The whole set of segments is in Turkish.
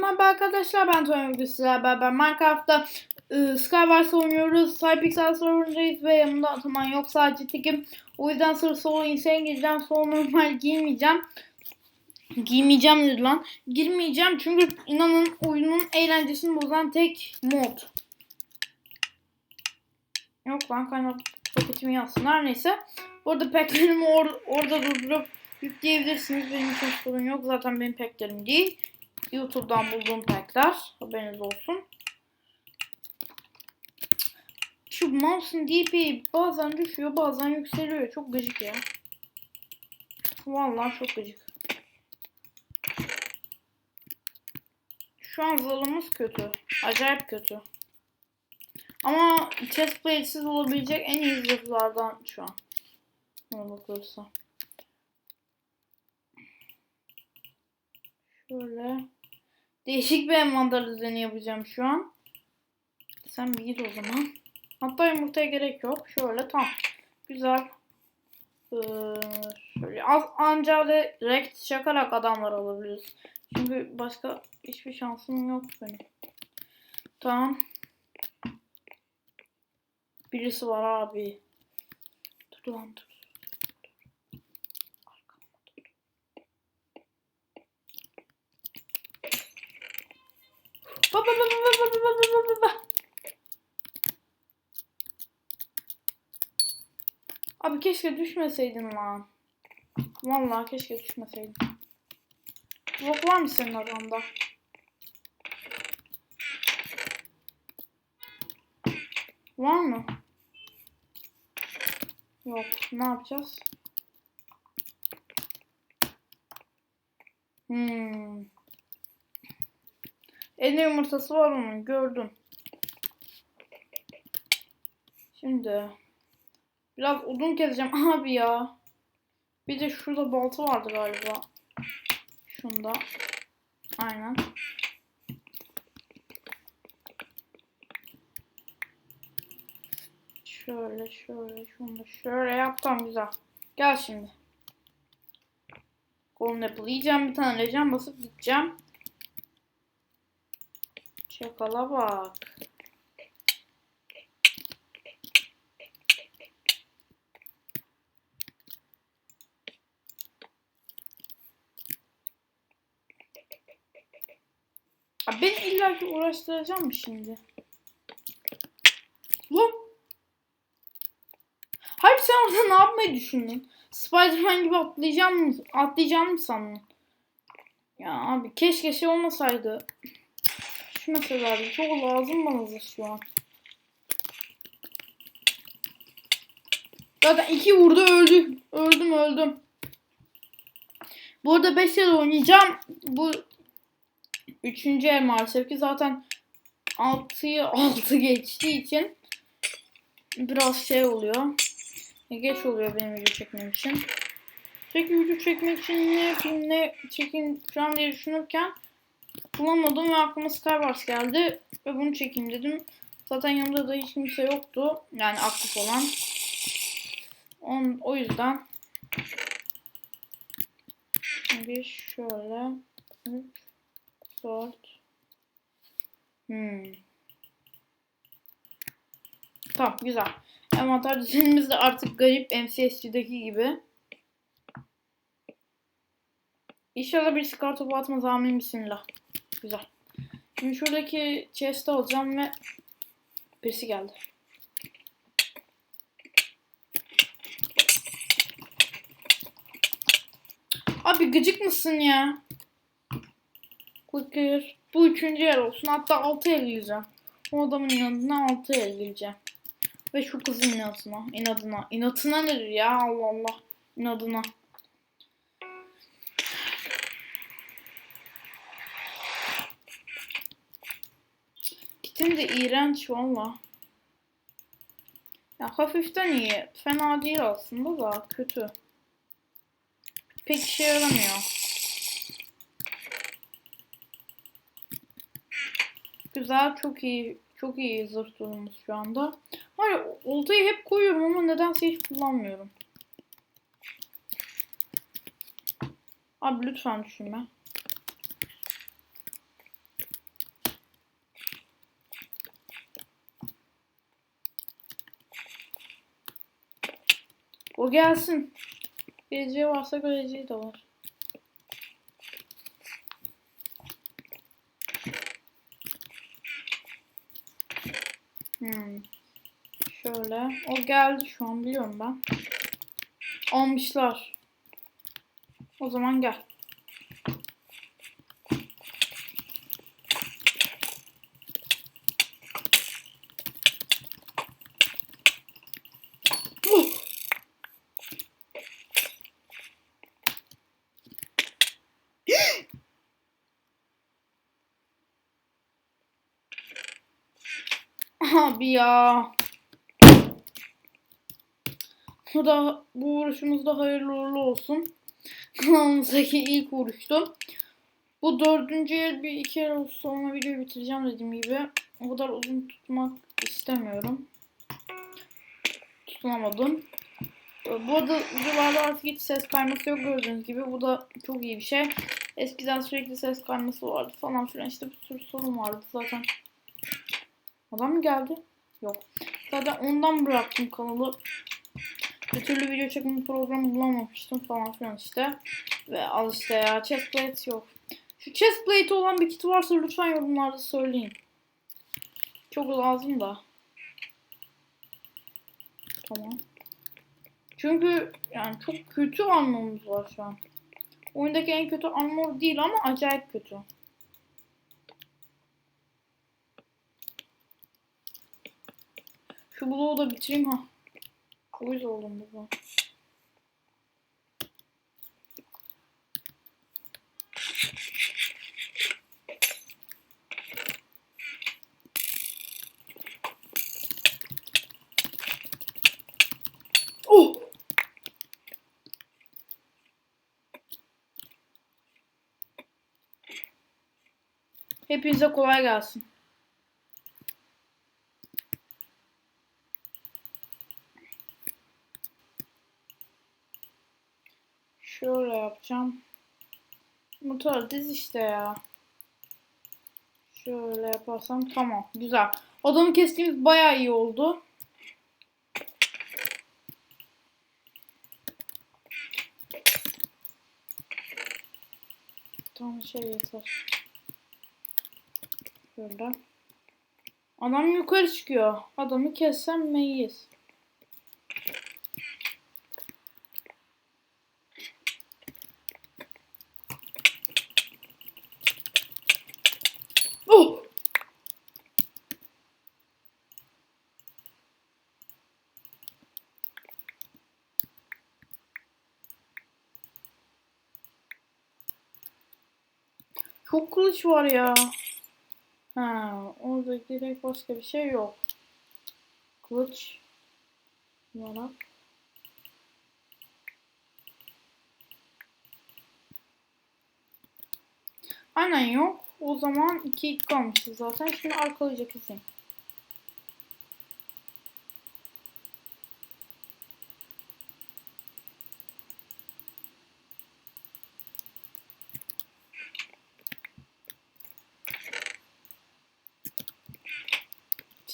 merhaba arkadaşlar ben Tony sizlerle beraber Minecraft'ta ıı, Skywars oynuyoruz. Cypixel sorunundayız ve yanımda Ataman yok sadece tekim. O yüzden sırf solo insane gireceğim. Solo normal giymeyeceğim. Giymeyeceğim dedi lan. Girmeyeceğim çünkü inanın oyunun eğlencesini bozan tek mod. Yok lan kaynak paketimi yazsın. Her neyse. Bu arada packlerimi or- orada durdurup yükleyebilirsiniz. Benim için sorun yok. Zaten benim packlerim değil. YouTube'dan bulduğum packler. Haberiniz olsun. Şu mouse'un DPI bazen düşüyor bazen yükseliyor. Çok gıcık ya. Vallahi çok gıcık. Şu an zalımız kötü. Acayip kötü. Ama chest plate'siz olabilecek en iyi zırhlardan şu an. Ne bakılırsa. Şöyle. Değişik bir envanter düzeni yapacağım şu an. Sen bir git o zaman. Hatta yumurtaya gerek yok. Şöyle tam. Güzel. Ee, şöyle az anca ve rekt çakarak adamlar alabiliriz. Çünkü başka hiçbir şansım yok benim. Tamam. Birisi var abi. Dur lan dur. Abi keşke düşmeseydin lan. Vallahi keşke düşmeseydin. Yok var mı senin adamda? Var mı? Yok. Ne yapacağız? Hmm. Elde yumurtası var onun. Gördüm. Şimdi. Biraz odun keseceğim abi ya. Bir de şurada balta vardı galiba. Şunda. Aynen. Şöyle şöyle şunu şöyle yaptım güzel. Gel şimdi. Golden Apple yiyeceğim bir tane lejen basıp gideceğim. Çakala bak. Abi beni illa ki uğraştıracağım mı şimdi? Lan. Hayır sen orada ne yapmayı düşündün? Spiderman gibi atlayacağım mı? Atlayacağım mı sandın? Ya abi keşke şey olmasaydı. Şu abi çok lazım bana şu an. Zaten iki vurdu öldü. Öldüm öldüm. Bu arada 5 yıl oynayacağım. Bu Üçüncü el maalesef ki zaten 6'yı 6 geçtiği için biraz şey oluyor. Geç oluyor benim video çekmem için. Peki video çekmek için ne ne falan diye düşünürken bulamadım ve aklıma Skywars geldi ve bunu çekeyim dedim. Zaten yanımda da hiç kimse yoktu. Yani aktif olan. On, o yüzden bir şöyle 3 4 Hmm. Tamam güzel. Envanter düzenimiz de artık garip MCSG'deki gibi. İnşallah bir skar topu atmaz amin bismillah. Güzel. Şimdi şuradaki chest'i alacağım ve birisi geldi. Abi gıcık mısın ya? Quicker. Bu üçüncü yer olsun. Hatta altı el gireceğim. O adamın inadına altı el gireceğim. Ve şu kızın inadına. inadına. İnatına nedir ya? Allah Allah. İnadına. De iğrenç valla. Ya hafiften iyi. Fena değil aslında da kötü. Pek işe yaramıyor. Güzel, çok iyi, çok iyi zırh durumumuz şu anda. Hayır, oltayı hep koyuyorum ama nedense hiç kullanmıyorum. Abi lütfen düşünme. O gelsin. Geleceği varsa geleceği de var. Hmm. Şöyle. O geldi şu an biliyorum ben. Almışlar. O zaman gel. Abi ya. Bu da bu vuruşumuz da hayırlı uğurlu olsun. Kanalımızdaki ilk vuruştu. Bu dördüncü el bir iki el sonra videoyu bitireceğim dediğim gibi. O kadar uzun tutmak istemiyorum. Tutunamadım. Bu arada videolarda artık hiç ses kayması yok gördüğünüz gibi. Bu da çok iyi bir şey. Eskiden sürekli ses kayması vardı falan filan işte bir sürü sorun vardı zaten. Adam mı geldi? Yok. Zaten ondan bıraktım kanalı. Bir türlü video çekme programı bulamamıştım falan filan işte. Ve al işte ya chestplate yok. Şu chestplate olan bir kit varsa lütfen yorumlarda söyleyin. Çok lazım da. Tamam. Çünkü yani çok kötü anlamımız var şu an. Oyundaki en kötü armor değil ama acayip kötü. Şu bloğu da bitireyim ha. Uyuz oldum burada. Oh! Hepinize kolay gelsin. Şöyle yapacağım. Motor diz işte ya. Şöyle yaparsam tamam. Güzel. Adamı kestiğimiz bayağı iyi oldu. Tamam şey yeter. Şöyle. Adam yukarı çıkıyor. Adamı kessem meyiz. Oh! Çok kılıç var ya. Ha, orada direkt başka bir şey yok. Kılıç. Yarak. Aynen yok. O zaman 2 2 kalmışız zaten. Şimdi arkalayacak kesin.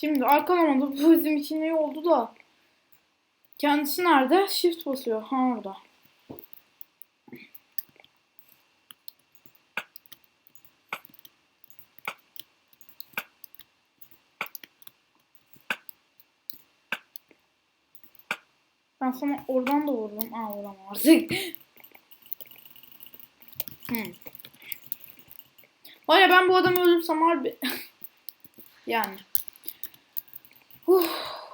Şimdi arkalamada bu bizim için iyi oldu da. Kendisi nerede? Shift basıyor. Ha orada. Ben sana oradan da vurdum. Aa vuramam artık. hmm. Var ya ben bu adamı öldürsem harbi. yani. Uf,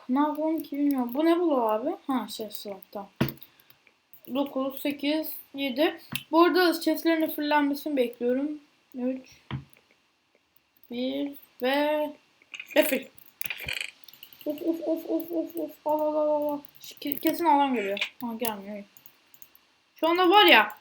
ne yapalım ki bilmiyorum. Bu ne bulu abi? Ha şey slot'ta. 9, 8, 7. Bu arada chestlerin fırlanmasını bekliyorum. 3, 1 ve Refil. Of of of of of of. Al al al al. Kesin alan geliyor. Ha gelmiyor. Şu anda var ya.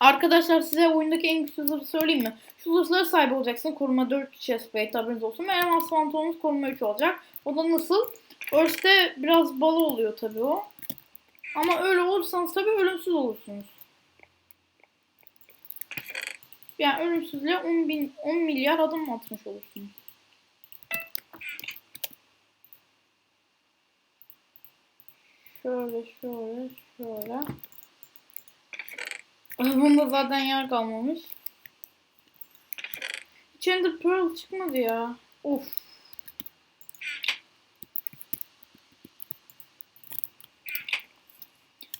Arkadaşlar size oyundaki en güçlü zırhı söyleyeyim mi? Şu zırhlara sahip olacaksın. Koruma 4 chestplate haberiniz olsun. Elmas fantomumuz koruma 3 olacak. O da nasıl? Örste biraz balı oluyor tabii o. Ama öyle olursanız tabii ölümsüz olursunuz. Yani ölümsüzlüğe 10, bin, 10 milyar adım atmış olursunuz. Şöyle şöyle şöyle. Bunda zaten yer kalmamış. Hiç Ender Pearl çıkmadı ya. Of.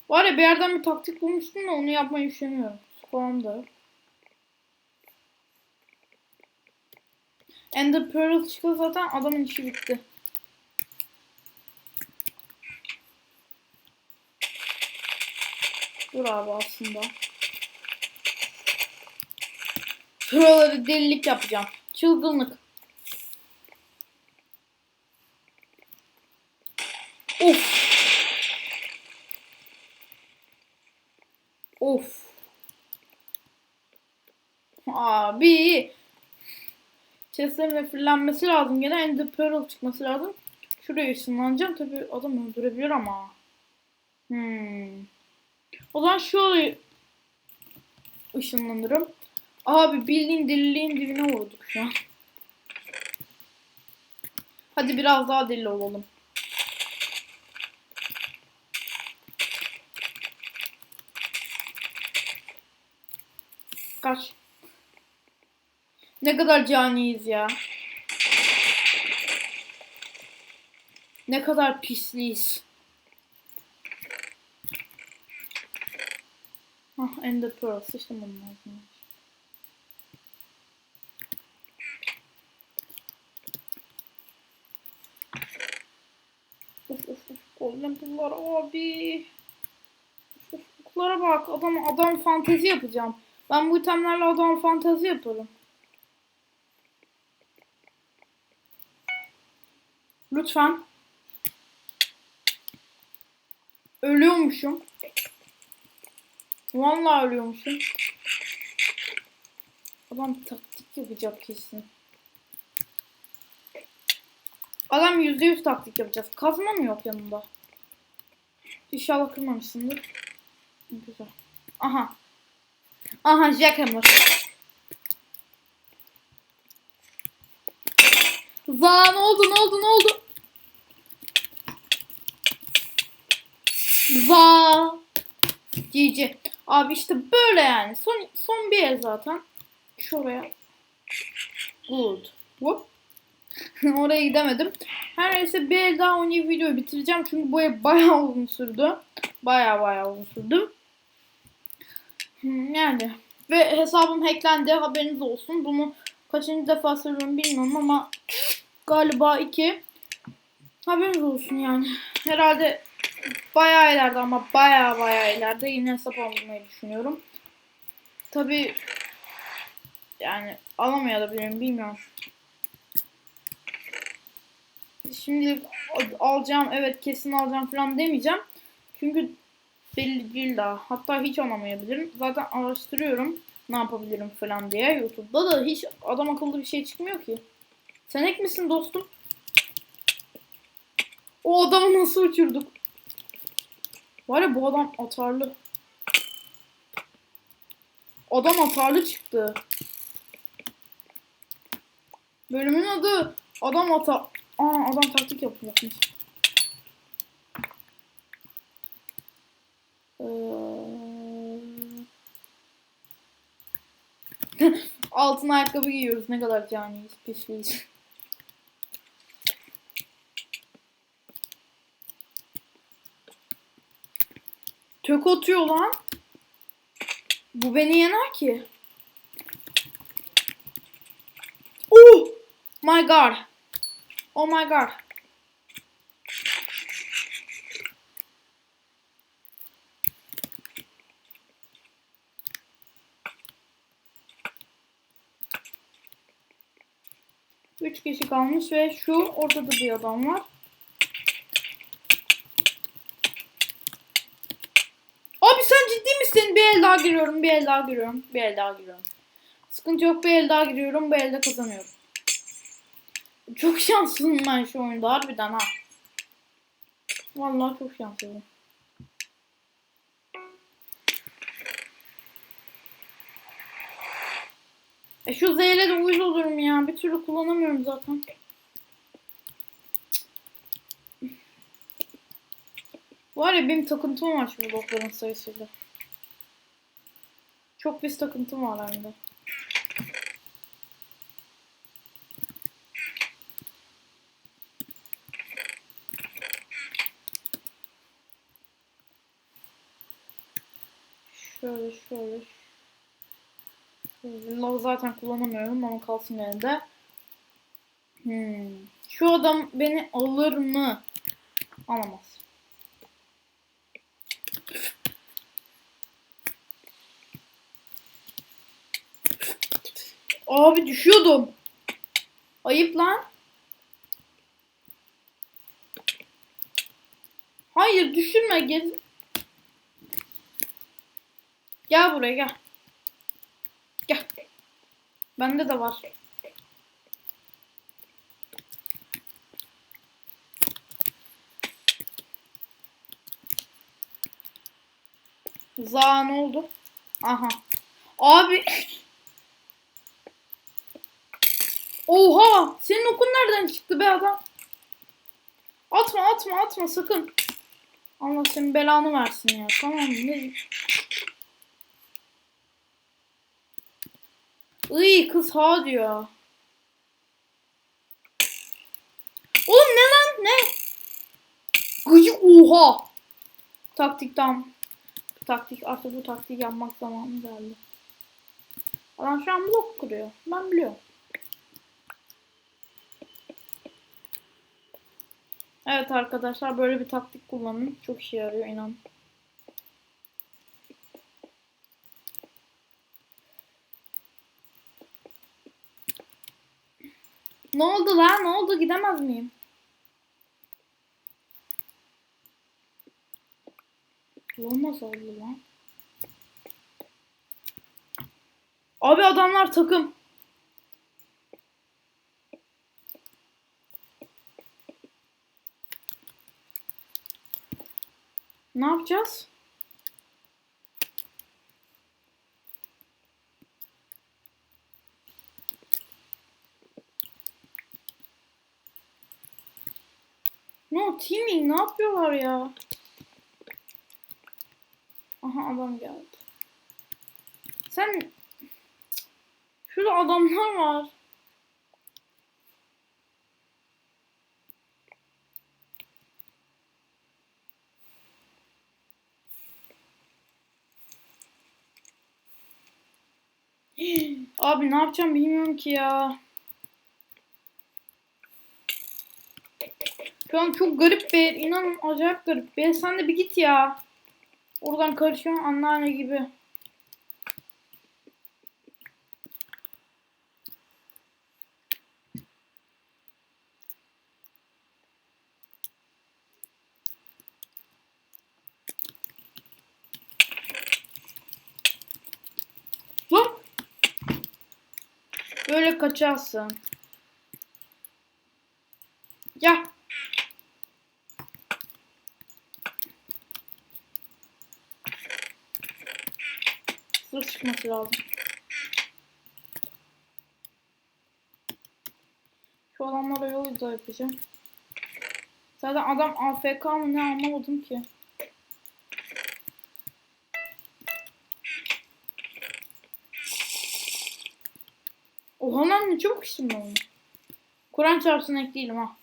Var ya bir yerden bir taktik bulmuştum da onu yapmayı üşeniyorum. Spawn da. yok. Ender Pearl çıktı zaten adamın işi bitti. Dur abi aslında. Şuraları delilik yapacağım. Çılgınlık. Of. Of. Abi. Chest'lerin refillenmesi lazım. Gene Ender Pearl çıkması lazım. Şuraya ışınlanacağım. Tabi adam öldürebilir ama. Hmm. O zaman şöyle ışınlanırım. Abi bildiğin deliliğin dibine vurduk an. Hadi biraz daha deli olalım. Kaç. Ne kadar caniyiz ya. Ne kadar pisliyiz. Ah Ender Pearl sıçtım bunun ağzına. Of of of golem bunlar abi. Of bak adam adam fantezi yapacağım. Ben bu itemlerle adam fantezi yaparım. Lütfen. Ölüyormuşum. Vallahi ölüyormuşum. Adam taktik yapacak kesin. Adam yüzde yüz taktik yapacağız. Kazma mı yok yanında? İnşallah kırmamışsındır. Güzel. Aha. Aha Jackhammer. Za ne oldu ne oldu ne oldu? Za. GG. Abi işte böyle yani. Son son bir el zaten. Şuraya. Good. Whoop. Oraya gidemedim. Her neyse bir el daha oynayıp videoyu bitireceğim. Çünkü bu el bayağı uzun sürdü. Bayağı bayağı uzun sürdü. Yani. Ve hesabım hacklendi. Haberiniz olsun. Bunu kaçıncı defa söylüyorum bilmiyorum ama galiba iki. Haberiniz olsun yani. Herhalde bayağı ileride ama bayağı bayağı ileride yine hesap almayı düşünüyorum. Tabi yani alamayabilirim bilmiyorum. Şimdi alacağım evet kesin alacağım falan demeyeceğim. Çünkü belli değil daha. Hatta hiç alamayabilirim. Zaten araştırıyorum ne yapabilirim falan diye YouTube'da da hiç adam akıllı bir şey çıkmıyor ki. Sen ek misin dostum? O adamı nasıl uçurduk? Var ya bu adam atarlı. Adam atarlı çıktı. Bölümün adı adam ata... Aa adam taktik yapacakmış. Ee... Altın ayakkabı giyiyoruz. Ne kadar caniyiz, pisliyiz. Tök atıyor lan. Bu beni yener ki. Oh my god. Oh my god. Üç kişi kalmış ve şu ortada bir adam var. Abi sen ciddi misin? Bir el daha giriyorum, bir el daha giriyorum, bir el daha giriyorum. Sıkıntı yok, bir el daha giriyorum, bu elde kazanıyorum. Çok şanslıyım ben şu oyunda harbiden ha. Vallahi çok şanslıyım. E şu Z'yle de uyuz olurum ya. Bir türlü kullanamıyorum zaten. Var ya benim takıntım var şu blokların sayısıyla. Çok pis takıntım var hem de. Şöyle şöyle. Lav zaten kullanamıyorum ama kalsın elinde. Hmm. Şu adam beni alır mı? Alamaz. Abi düşüyordum. Ayıp lan. Hayır düşürme gel. Gel buraya gel. Gel. Bende de var. Za ne oldu? Aha. Abi. Oha! Senin okun nereden çıktı be adam? Atma atma atma sakın. Allah senin belanı versin ya. Tamam mı? Ne? Iy kız ha diyor. Oğlum ne lan ne? Gıcık oha. Taktik tam. Taktik artık bu taktiği yapmak zamanı geldi. Adam şu an blok kuruyor. Ben biliyorum. Evet arkadaşlar böyle bir taktik kullanın. Çok işe yarıyor inan. Ne oldu lan? Ne oldu? Gidemez miyim? Olmaz oldu lan. Abi adamlar takım. Ne yapacağız? Teaming ne yapıyorlar ya? Aha adam geldi. Sen Şurada adamlar var. Abi ne yapacağım bilmiyorum ki ya. Şu çok garip bir, inan acayip garip bir. Sen de bir git ya. Oradan karışıyorsun anneanne gibi. Lan! Böyle kaçarsın. Ya. Çıkması lazım. Şu adamlara yol da yapacağım. Zaten adam AFK mı ne anlamadım ki. Oha lan ne çabuk ben onu. Kur'an çarpsın ek ha.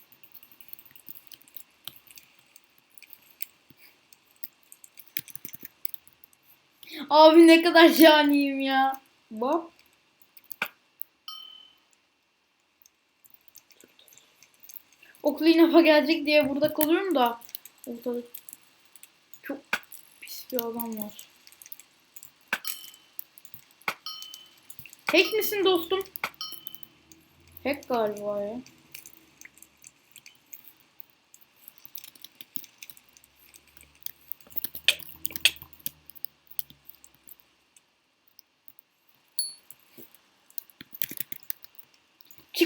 Abi ne kadar caniyim ya. Bak. Okul inafa gelecek diye burada kalıyorum da. Ortada çok pis bir adam var. Hack misin dostum? Hack galiba ya.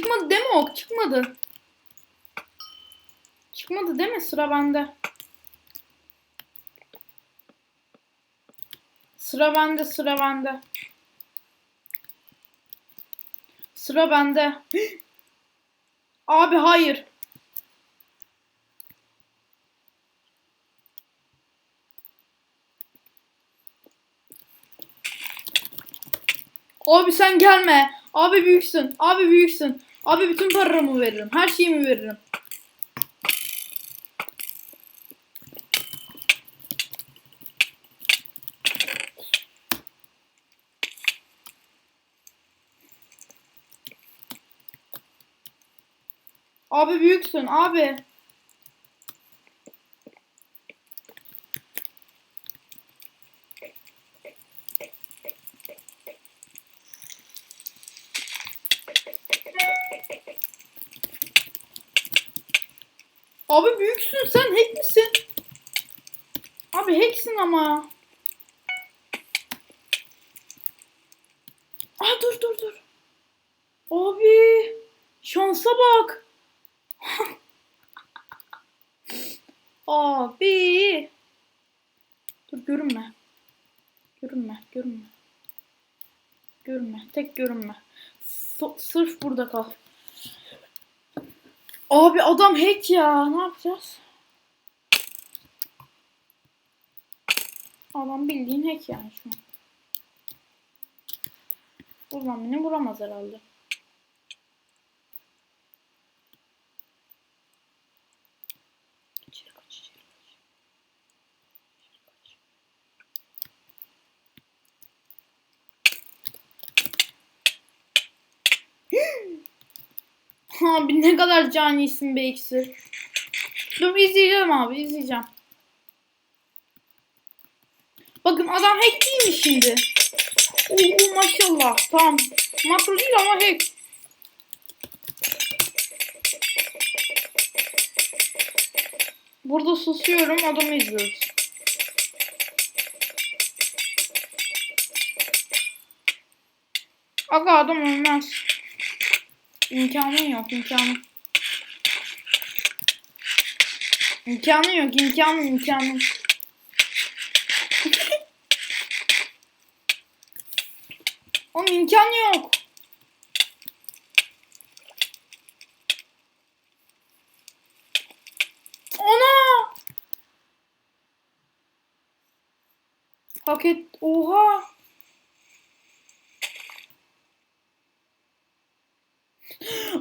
Çıkmadı deme ok çıkmadı. Çıkmadı değil mi? Sıra bende. Sıra bende, sıra bende. Sıra bende. Abi hayır. Abi sen gelme. Abi büyüksün. Abi büyüksün. Abi bütün paramı veririm. Her şeyimi veririm. Abi büyüksün abi büyüksün sen hack misin? Abi hacksin ama. Aa dur dur dur. Abi şansa bak. Abi. Dur görünme. Görünme, görünme. Görünme, tek görünme. So- sırf burada kal. Abi adam hack ya. Ne yapacağız? Adam bildiğin hack yani şu an. Buradan beni vuramaz herhalde. İçeri kaç. Abi ne kadar canisin be iksir. Dur izleyeceğim abi izleyeceğim. Bakın adam hack değil mi şimdi? Oo maşallah tamam. Makro değil ama hack. Burada susuyorum adamı izliyoruz. Aga adam ölmez. İmkanı yok imkanı. İmkanı yok imkanı imkanı. Onun imkanı yok. Ona! Hak et. Oha!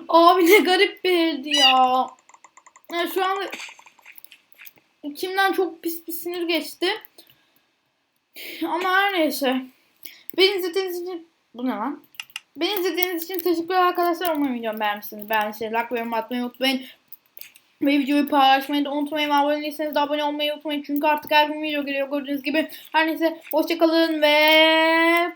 Abi ne garip bir eldi ya. ya şu an içimden çok pis bir sinir geçti. Ama her neyse. Beni izlediğiniz için... Bu ne lan? Beni izlediğiniz için teşekkürler arkadaşlar. Umarım videomu beğenmişsiniz. Beğendiyseniz like ve yorum atmayı unutmayın. Ve videoyu paylaşmayı da unutmayın. Ve abone değilseniz de abone olmayı unutmayın. Çünkü artık her gün video geliyor gördüğünüz gibi. Her neyse hoşçakalın ve